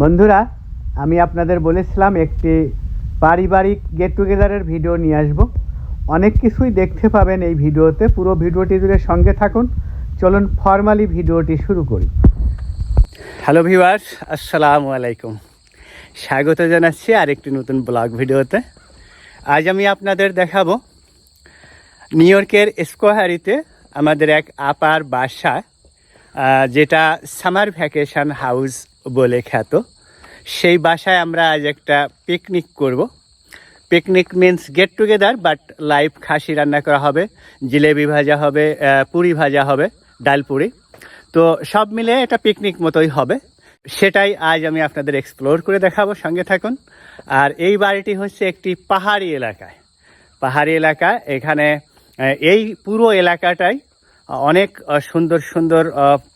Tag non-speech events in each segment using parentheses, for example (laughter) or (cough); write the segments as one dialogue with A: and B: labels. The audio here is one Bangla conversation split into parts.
A: বন্ধুরা, আমি আপনাদের বলেছিলাম একটি পারিবারিক গেট টুগেদারের ভিডিও নিয়ে আসব। অনেক কিছুই দেখতে পাবেন এই ভিডিওতে। পুরো ভিডিওটি জুড়ে সঙ্গে থাকুন। চলুন ফর্মালি ভিডিওটি শুরু করি। হ্যালো ভিউয়ার্স আসসালামু আলাইকুম। স্বাগত জানাচ্ছি আরেকটি নতুন ব্লগ ভিডিওতে। আজ আমি আপনাদের দেখাবো নিউ ইয়র্কের স্কোয়ারিতে আমাদের এক আপার বাসা যেটা সামার ভ্যাকেশন হাউস বলে খ্যাত। সেই বাসায় আমরা আজ একটা পিকনিক করব। Picnic means get together but live খাসি রান্না করা হবে, জিলেবি ভাজা হবে পুরি ভাজা হবে, ডাল পুরি। তো সব মিলে এটা পিকনিক মতোই হবে। সেটাই আজ আমি আপনাদের এক্সপ্লোর করে দেখাবো, সঙ্গে থাকুন। আর এই বাড়িটি হচ্ছে একটি পাহাড়ি এলাকায়। পাহাড়ি এলাকা, এখানে এই পুরো এলাকাটাই অনেক সুন্দর সুন্দর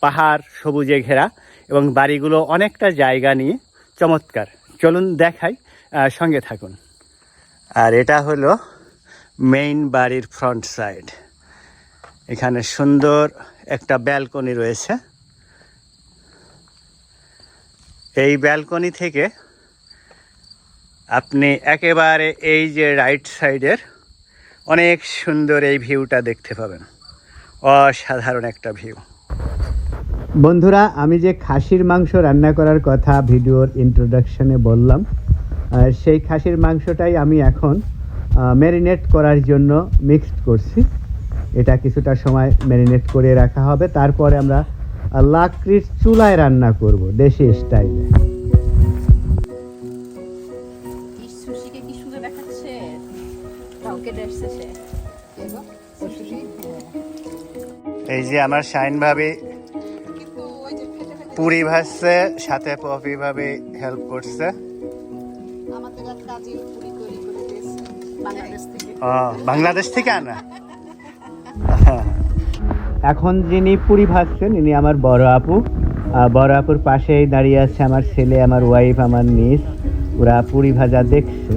A: পাহাড় সবুজে ঘেরা এবং বাড়িগুলো অনেকটা জায়গা নিয়ে চমৎকার। চলুন দেখাই সঙ্গে থাকুন। আর এটা হলো মেইন বাড়ির ফ্রন্ট সাইড এখানে সুন্দর একটা ব্যালকনি রয়েছে। এই ব্যালকনি থেকে আপনি একেবারে এই যে রাইট সাইডের অনেক সুন্দর এই ভিউটা দেখতে পাবেন। অসাধারণ একটা ভিউ বন্ধুরা, আমি যে খাসির মাংস রান্না করার কথা ভিডিওর ইন্ট্রোডাকশনে বললাম সেই খাসির মাংসটাই আমি এখন ম্যারিনেট করার জন্য মিক্সড করছি। এটা কিছুটা সময় ম্যারিনেট করে রাখা হবে। তারপরে আমরা লাকড়ির চুলায় রান্না করব দেশি স্টাইলে এই যে আমার শাইন ভাবি পুরি ভাজছে সাথে পপি ভাবি হেল্প করছে।
B: বাংলাদেশ থেকে।
A: ও, বাংলাদেশ থেকে আনা? (laughs) এখন যিনি পুরি ভাজছেন ইনি আমার বড় আপু। বড় আপুর পাশেই দাঁড়িয়ে আছে আমার ছেলে আমার ওয়াইফ আমার নিস ওরা পুরি ভাজা দেখছে।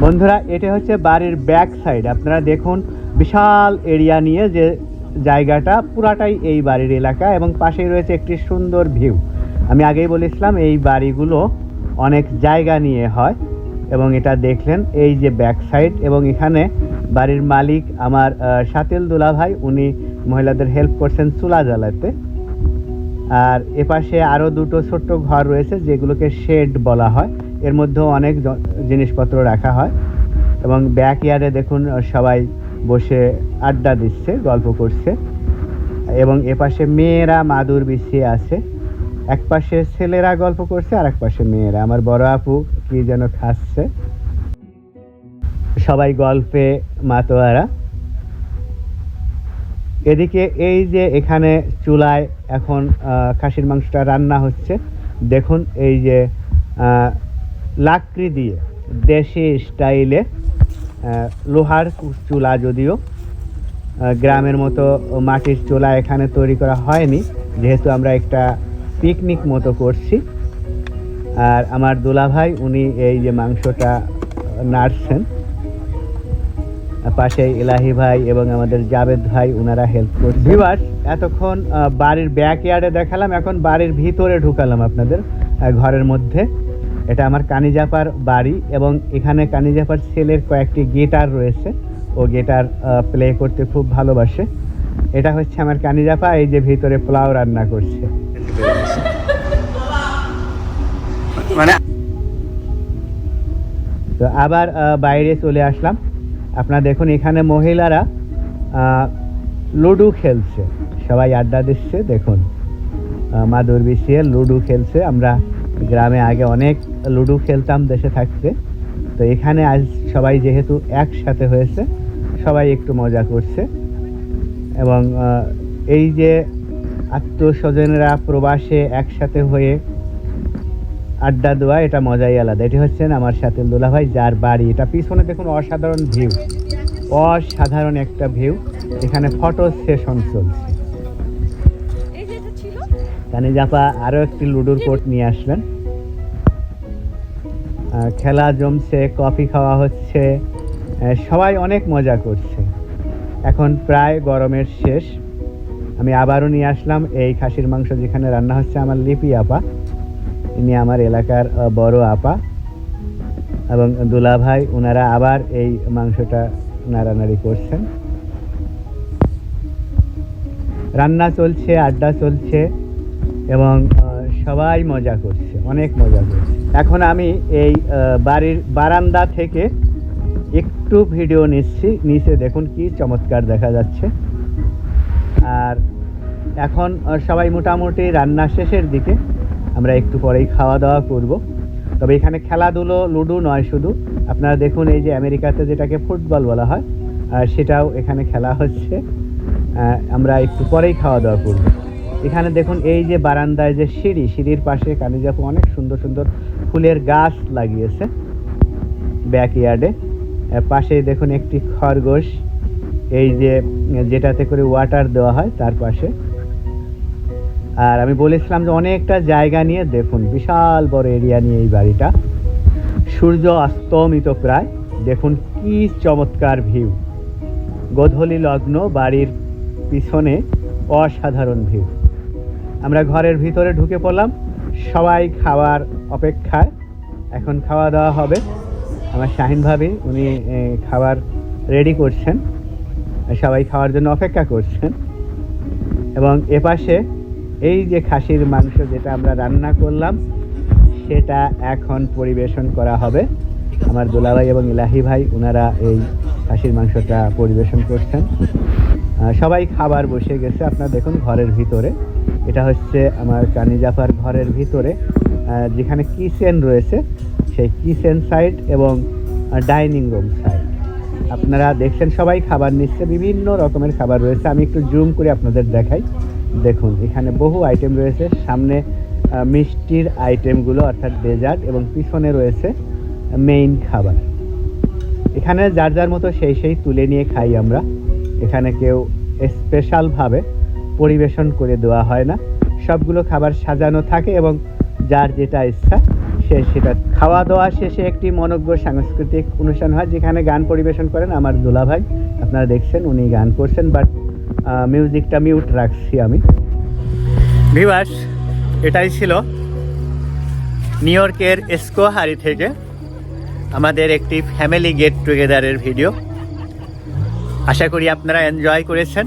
A: বন্ধুরা এটা হচ্ছে বাড়ির ব্যাক সাইড আপনারা দেখুন বিশাল এরিয়া নিয়ে যে জায়গাটা পুরাটাই এই বাড়ির এলাকা এবং পাশেই রয়েছে একটি সুন্দর ভিউ। আমি আগেই বলেছিলাম, এই বাড়িগুলো অনেক জায়গা নিয়ে হয় এবং এটা দেখলেন এই যে ব্যাক সাইড এবং এখানে বাড়ির মালিক আমার সাতিল দুলা ভাই উনি মহিলাদের হেল্প করছেন চুলা জ্বালাতে। আর এপাশে আরও দুটো ছোট্ট ঘর রয়েছে যেগুলোকে শেড বলা হয়। এর মধ্যেও অনেক জিনিসপত্র রাখা হয়। এবং ব্যাক ইয়ার্ডে দেখুন সবাই বসে আড্ডা দিচ্ছে, গল্প করছে। এবং এপাশে মেয়েরা মাদুর বিছিয়ে আছে। এক পাশে ছেলেরা গল্প করছে আর এক পাশে মেয়েরা। আমার বড় আপু কি যেন খাচ্ছে। সবাই গল্পে মাতোয়ারা। এদিকে এই যে এখানে চুলায় এখন খাসির মাংসটা রান্না হচ্ছে। দেখুন এই যে লাকড়ি দিয়ে দেশি স্টাইলে লোহার চুলা যদিও গ্রামের মতো মাটির চুলা এখানে তৈরি করা হয়নি, যেহেতু আমরা একটা পিকনিক মতো করছি। আর আমার দুলাভাই, উনি এই যে মাংসটা নাড়ছেন। পাশে ইলাহি ভাই এবং আমাদের জাবেদ ভাই ওনারা হেল্প করছে ভিউয়ার্স এতক্ষণ বাড়ির ব্যাক ইয়ার্ডে দেখালাম, এখন বাড়ির ভিতরে ঢুকালাম আপনাদের ঘরের মধ্যে। এটা আমার কানিজাপার বাড়ি এবং এখানে কানিজাপার ছেলের কয়েকটি গিটার রয়েছে। ও গিটার প্লে করতে খুব ভালোবাসে। এটা হচ্ছে আমার কানিজাপা এই যে ভিতরে পোলাও রান্না করছে। মানে তো আবার বাইরে চলে আসলাম। আপনারা দেখুন এখানে মহিলারা লুডু খেলছে। সবাই আড্ডা দিচ্ছে দেখুন। মাদুর বিছিয়ে লুডু খেলছে। আমরা গ্রামে আগে অনেক লুডু খেলতাম, দেশে থাকতে। তো এখানে আজ সবাই যেহেতু একসাথে হয়েছে, সবাই একটু মজা করছে। এবং এই যে আত্মস্বজনেরা প্রবাসে একসাথে হয়ে আড্ডা দেওয়া, এটা মজাই আলাদা। এটি হচ্ছেন আমার সাথে দুলা ভাই যার বাড়ি। এটা পিছনে দেখুন অসাধারণ ভিউ। অসাধারণ একটা ভিউ। এখানে ফটো সেশন চলছে। কানি জাপা আরও একটি লুডোর কোর্ট নিয়ে আসলেন খেলা জমছে, কফি খাওয়া হচ্ছে সবাই অনেক মজা করছে। এখন প্রায় গরমের শেষ। আমি আবারও নিয়ে আসলাম এই খাসির মাংস যেখানে রান্না হচ্ছে আমার লিপি আপা। ইনি আমার এলাকার বড় আপা। এবং দুলা ভাই ওনারা আবার এই মাংসটা নাড়ানাড়ি করছেন। রান্না চলছে, আড্ডা চলছে। এবং সবাই মজা করছে, অনেক মজা করছে। এখন আমি এই বাড়ির বারান্দা থেকে একটু ভিডিও নিচ্ছি, নিচে দেখুন কি চমৎকার দেখা যাচ্ছে। আর এখন সবাই মোটামুটি রান্না শেষের দিকে, আমরা একটু পরেই খাওয়া দাওয়া করব। তবে এখানে খেলাধুলো, লুডো নয় শুধু। আপনারা দেখুন এই যে আমেরিকাতে যেটাকে ফুটবল বলা হয় সেটাও এখানে খেলা হচ্ছে। আমরা একটু পরেই খাওয়া দাওয়া করব। এখানে দেখুন, এই যে বারান্দায় যে সিঁড়ি, সিঁড়ির পাশে কানিজাপু অনেক সুন্দর সুন্দর ফুলের গাছ লাগিয়েছে ব্যাকইয়ার্ডে। পাশেই দেখুন একটি খরগোশ, এই যে যেটাতে করে ওয়াটার দেওয়া হয় তার পাশে। আর আমি বলেছিলাম যে অনেকটা জায়গা নিয়ে দেখুন, বিশাল বড় এরিয়া নিয়ে এই বাড়িটা। সূর্য অস্তমিত প্রায়, দেখুন কি চমৎকার ভিউ। গোধূলি লগ্ন, বাড়ির পিছনে অসাধারণ ভিউ। আমরা ঘরের ভিতরে ঢুকে পড়লাম। সবাই খাওয়ার অপেক্ষায়। এখন খাওয়া দাওয়া হবে। আমার শাহিন ভাবি, উনি খাবার রেডি করছেন। সবাই খাওয়ার জন্য অপেক্ষা করছেন। এবং এপাশে এই যে খাসির মাংস যেটা আমরা রান্না করলাম, সেটা এখন পরিবেশন করা হবে। আমার দোলাভাই এবং ইলাহি ভাই ওনারা এই খাসির মাংসটা পরিবেশন করছেন। সবাই খাবার বসে গেছে। আপনারা দেখুন ঘরের ভিতরে। এটা হচ্ছে আমার কানিজাফার ঘরের ভিতরে। যেখানে কিচেন রয়েছে, সেই কিচেন সাইড এবং ডাইনিং রুম সাইড আপনারা দেখছেন সবাই খাবার নিচ্ছে। বিভিন্ন রকমের খাবার রয়েছে। আমি একটু জুম করে আপনাদের দেখাই। দেখুন, এখানে বহু আইটেম রয়েছে। সামনে মিষ্টির আইটেমগুলো অর্থাৎ ডেজার্ট এবং পিছনে রয়েছে মেইন খাবার। এখানে যার যার মতো সেই সেই তুলে নিয়ে খাই আমরা। এখানে কেউ স্পেশালভাবে পরিবেশন করে দেওয়া হয় না। সবগুলো খাবার সাজানো থাকে এবং যার যেটা ইচ্ছা সে সেটা খাওয়া দাওয়া শেষে একটি মনজ্ঞ সাংস্কৃতিক অনুষ্ঠান হয়, যেখানে গান পরিবেশন করেন আমার দোলা ভাই। আপনারা দেখছেন উনি গান করছেন বাট মিউজিকটা মিউট রাখছি আমি। ভিভার্স এটাই ছিল নিউ ইয়র্কের এসকোহারি থেকে। আমাদের একটি ফ্যামিলি গেট টুগেদারের ভিডিও আশা করি আপনারা এনজয় করেছেন।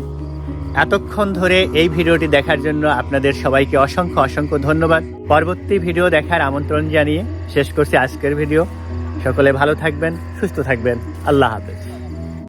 A: এতক্ষণ ধরে এই ভিডিওটি দেখার জন্য আপনাদের সবাইকে অসংখ্য অসংখ্য ধন্যবাদ। পরবর্তী ভিডিও দেখার আমন্ত্রণ জানিয়ে শেষ করছি আজকের ভিডিও সকলে ভালো থাকবেন, সুস্থ থাকবেন। আল্লাহ হাফেজ।